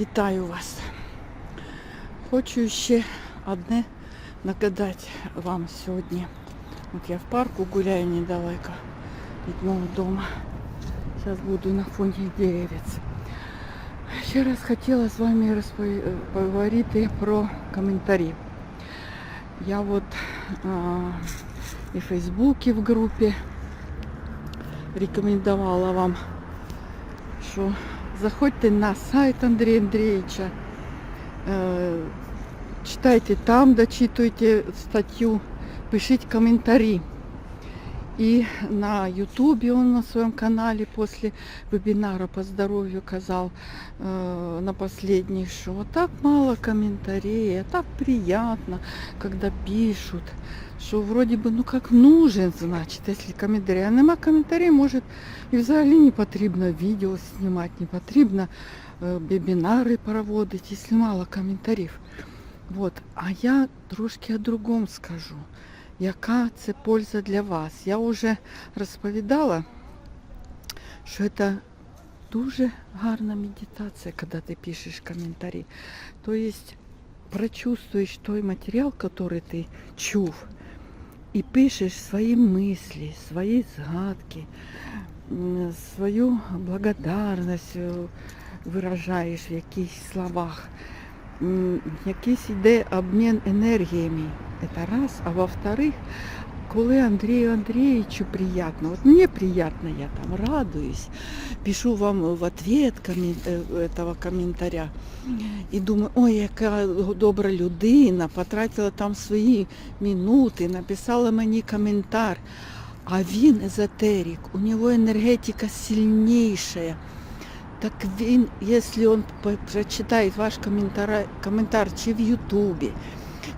Вітаю вас. Хочу ще одне нагадати вам сьогодні. От я в парку гуляю недалеко від мого дому. Зараз буду на фоні деревець. Ще раз хотіла з вами розпо- поговорити про коментарі. Я от а, і в Фейсбуці в групі рекомендувала вам, що заходьте на сайт Андрія Андрійовича, е, читайте там, дочитуйте статтю, пишіть коментарі. И на Ютубе он на своем канале после вебинара по здоровью казал э, на последний, что вот так мало комментариев, а так приятно, когда пишут, что вроде бы, ну как нужен, значит, если комментарий. А нема комментарій, може і взагалі не потрібно відео знімати, не потрібно е, вебінари проводити, якщо мало коментарів. Вот. А я трошки о другому скажу. Яка це польза для вас? Я вже розповідала, що це дуже гарна медитація, коли ти пишеш коментарі. Тобто прочувствуєш той матеріал, який ти чув, і пишеш свої мислі, свої згадки, м, свою благодарність е, виражаєш в якихось словах. М, Якийсь іде обмін енергіями. Это раз. А во-вторых, коли Андрію Андрійовичу приятно, от мені приятно, я там радуюсь, пишу вам в ответ коммен- э, этого коментаря і думаю, ой, яка добра людина, потратила там свої минути, написала мені коментар. А він езотерик, у нього енергетика сильніша. Так він, якщо по- прочитає ваш коментар, коментар чи в Ютубі,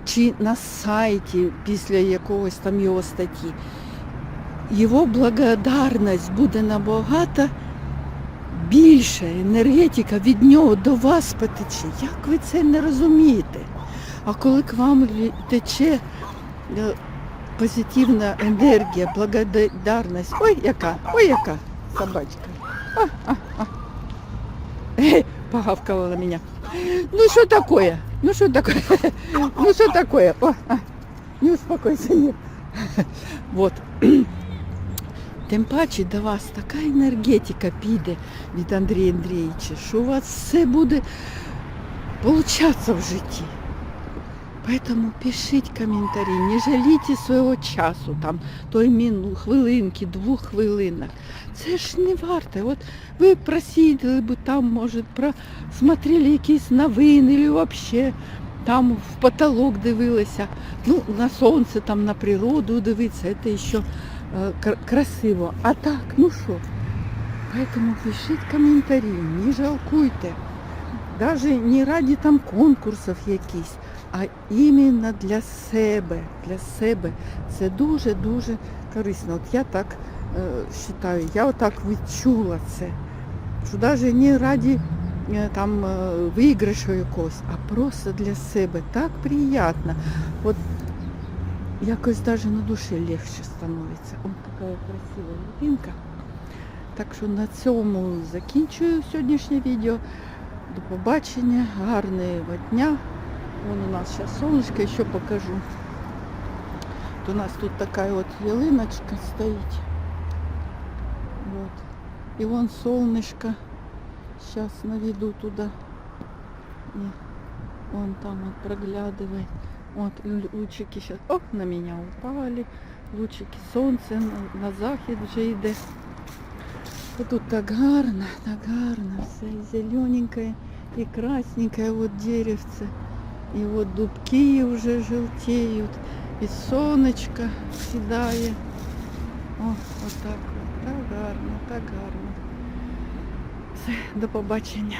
чи на сайті після якогось там його статті, його благодарність буде набагато більша, енергетика від нього до вас потече. Як ви це не розумієте? А коли к вам тече е, позитивна енергія, благодарність, ой, яка, ой, яка собачка. А, а, а. Погавкала на меня. Ну что такое? Ну что такое? Ну что такое? О, а, не успокойся, нет. Вот. Тим паче до вас така енергетика піде від Андрія Андрійовича, що у вас все буде получатися в житті. Поэтому пишіть коментарі, не жалійте свого часу, там, той мину, хвилинки, двох хвилинок. Це ж не варто. От ви просиділи б там, може, просмотрели якісь новини, або взагалі там в потолок дивилися. Ну, на сонце, там, на природу дивитися, це ще е, красиво. А так, ну що? Поэтому пишіть коментарі, не жалкуйте. Даже не раді там конкурсів якісь, а іменно для себе. Для себе. Це дуже-дуже корисно. От я так е, вважаю, я отак відчула це. Що навіть не раді е, там е, виграшу якогось, а просто для себе. Так приємно. От якось навіть на душі легше становиться. Ось така красива людинка. Так що на цьому закінчую сьогоднішнє відео. До побачення, гарного дня. Вон у нас зараз сонечко, ще покажу. От у нас тут така от ялиночка стоїть. Вот. И вон солнышко. Сейчас наведу туда. И вон там вот проглядывает. Вот лю- лучики сейчас оп, на меня упали. Лучики сонця на, на захід вже йде. Та Тут так гарно, так гарно, все і зелененькое, и красненькое вот деревце. И вот дубки уже желтеют, и сонечко сідає. О, отак от. Так гарно, так гарно. До побачення.